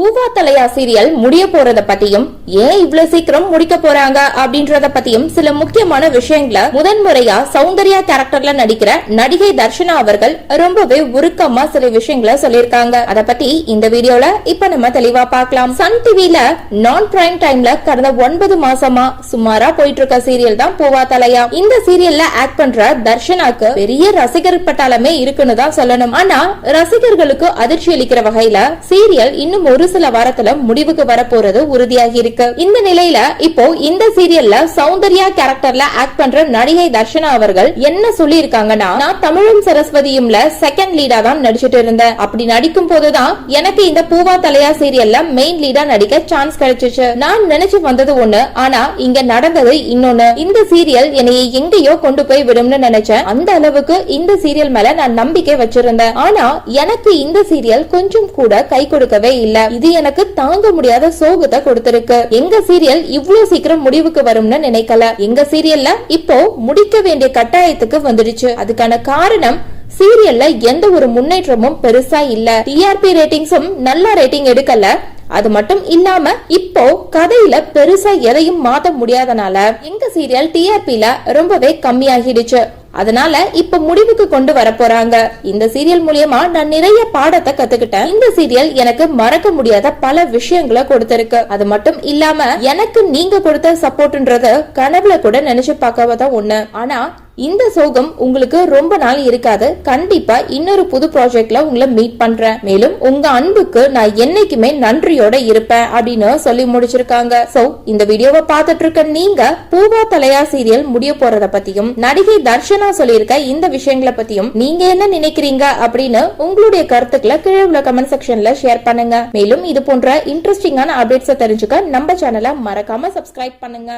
பூவா தலையா சீரியல் முடிய போறத பத்தியும் ஏன் இவ்வளவு சீக்கிரம் முடிக்க போறாங்க அப்படின்றத பத்தியும் சில முக்கியமான விஷயங்களை முதன்முறையா சௌந்தர்யா கேரக்டர்ல நடிக்கிற நடிகை தர்ஷனா அவர்கள் ரொம்பவே உருக்கமா சில விஷயங்களை சொல்லியிருக்காங்க. அத பத்தி இந்த வீடியோல இப்ப நம்ம தெளிவா பார்க்கலாம். சன் டிவில நான் பிரைம் டைம்ல கடந்த ஒன்பது மாசமா சுமாரா போயிட்டு இருக்க சீரியல் தான் பூவா தலையா. இந்த சீரியல்ல ஆக்ட் பண்ற தர்ஷனாக்கு பெரிய ரசிகர் பட்டாளமே இருக்குன்னு தான் சொல்லணும். ஆனா ரசிகர்களுக்கு அதிர்ச்சி அளிக்கிற வகையில சீரியல் இன்னும் ஒரு சில வாரத்துல முடிவுக்கு வரப்போறது உறுதியாகி இருக்கு. இந்த நிலையில இப்போ இந்த சீரியல்ல சௌந்தர்யா கேரக்டர்ல ஆக்ட் பண்ற நடிகை தர்ஷனா அவர்கள் என்ன சொல்லி இருக்காங்கன்னா நான் தமிழும் சரஸ்வதியும்ல செகண்ட் லீடா தான் நடிச்சிட்டு இருந்தேன். அப்படி நடிக்கும் போதுதான் எனக்கு இந்த பூவா தலையா சீரியல்ல மெயின் லீடா நடிக்க சான்ஸ் கிடைச்சிச்சு. நான் நினைச்சு வந்தது ஒண்ணு ஆனா இங்க நடந்தது இன்னொன்னு. இந்த சீரியல் என்னைய எங்கேயோ கொண்டு போய் விடும்னு நினைச்சேன். அந்த அளவுக்கு இந்த சீரியல் மேல நான் நம்பிக்கை வச்சிருந்தேன். ஆனா எனக்கு இந்த சீரியல் கொஞ்சம் கூட கை கொடுக்கவே இல்லை. இது எனக்கு தாங்க முடியாத சோகத்தை கொடுத்திருக்கு. எங்க சீரியல் இவ்வளவு சீக்கிரம் முடிவுக்கு வரும்னு நினைக்கல. எங்க சீரியல்ல இப்போ முடிக்க வேண்டிய கட்டாயத்துக்கு வந்துடுச்சு. அதுக்கான காரணம் சீரியல்ல எந்த ஒரு முன்னேற்றமும் பெருசா இல்ல. டிஆர்பி ரேட்டிங்ஸும் நல்ல ரேட்டிங் எடுக்கல. அது மட்டும் இல்லாம இப்போ கதையில பெருசா எதையும் மாத்த முடியாதனால எங்க சீரியல் டிஆர்பில ரொம்பவே கம்மியாகிடுச்சு. அதனால இப்ப முடிவுக்கு கொண்டு வர போறாங்க இந்த சீரியல் மூலியமா நான் நிறைய பாடத்தை கத்துக்கிட்டேன். இந்த சீரியல் எனக்கு மறக்க முடியாத பல விஷயங்களை கொடுத்திருக்கு. அது மட்டும் இல்லாம எனக்கு நீங்க கொடுத்த சப்போர்ட்ன்றது கனவுல கூட நினைச்சு பார்க்காத ஒண்ணு. ஆனா இந்த சோகம் உங்களுக்கு ரொம்ப நாள் இருக்காது. கண்டிப்பா இன்னொரு புது ப்ராஜெக்ட்ல உங்களை மீட் பண்றேன். மேலும் உங்க அன்புக்கு நான் என்னைக்குமே நன்றியோட இருப்பேன் அப்படின்னு சொல்லி முடிச்சிருக்காங்க. சோ இந்த வீடியோவை பார்த்துட்டு இருக்க நீங்க பூவா தலையா சீரியல் முடிய போறத பத்தியும் நடிகை தர்ஷனா சொல்லியிருக்க இந்த விஷயங்களை பத்தியும் நீங்க என்ன நினைக்கிறீங்க அப்படின்னு உங்களுடைய கருத்துக்களை கீழே உள்ள கமெண்ட் செக்ஷன்ல ஷேர் பண்ணுங்க. மேலும் இது போன்ற இன்ட்ரெஸ்டிங்கான அப்டேட்ஸை தெரிஞ்சுக்க நம்ம சேனலை மறக்காம சப்ஸ்கிரைப் பண்ணுங்க.